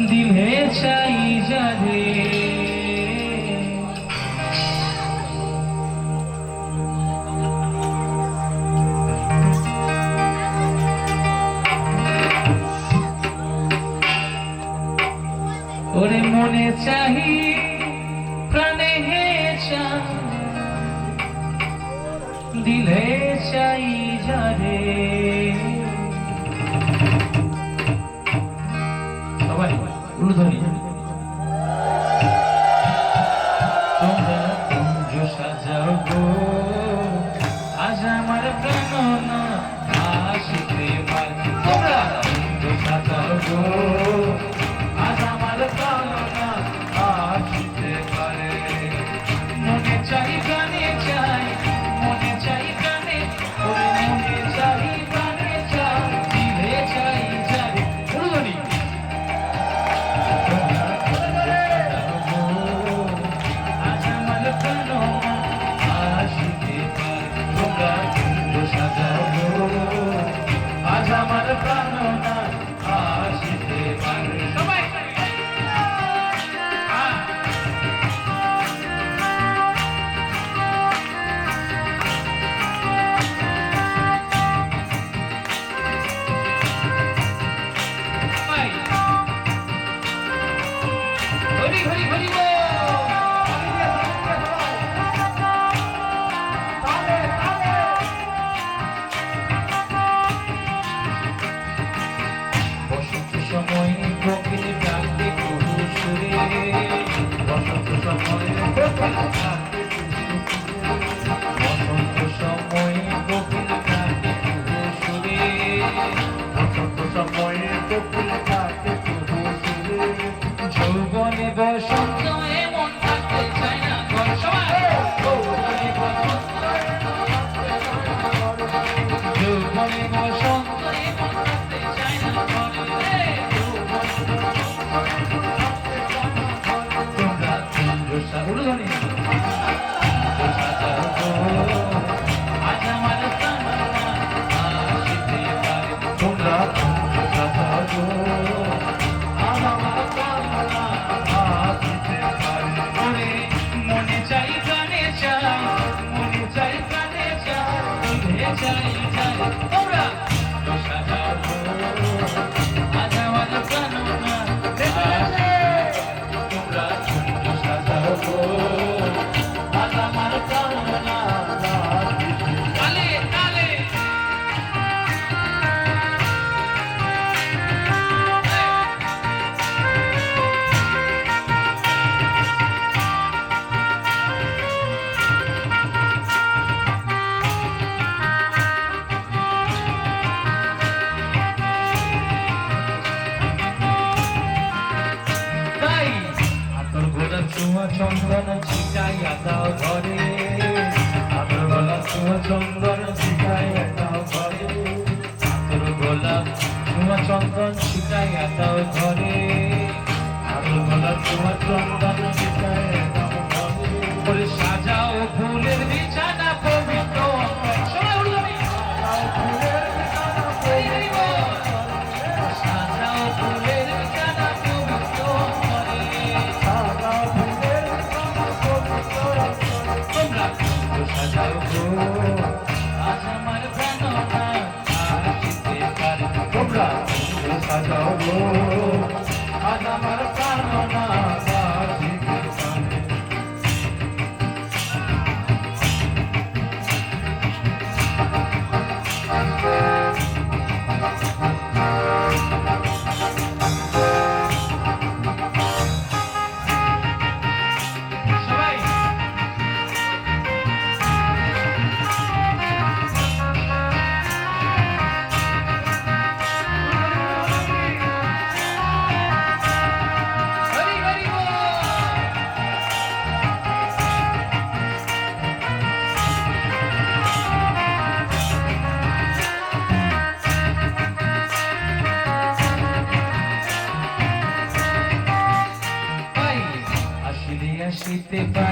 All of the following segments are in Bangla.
দিনে চাই যাবে ওরে মনে চাই প্রাণে হে চা দিলে 这 বসন্ত সময়ে বসন্ত সময়ে গোকুল থাকে সুরে বসন্ত সময়ে গোকুল থাকে সুরে যৌবনে বসন্ত এমন থাকতে চায় না ঘর সবাই যৌবনে বসন্ত যৌবনে বসন্ত Thank you. চন্দন ছিটাইয়া দাও ঘরে। আতর গোলাপ শুভ চন্দন ছিটাইয়া দাও ঘরে। আতর গোলাপ শুভ চন্দন ছিটাইয়া দাও ঘরে। আতর গোলাপ শুভ চন্দন ছিটাইয়া সাজাবো happy.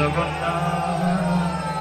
the run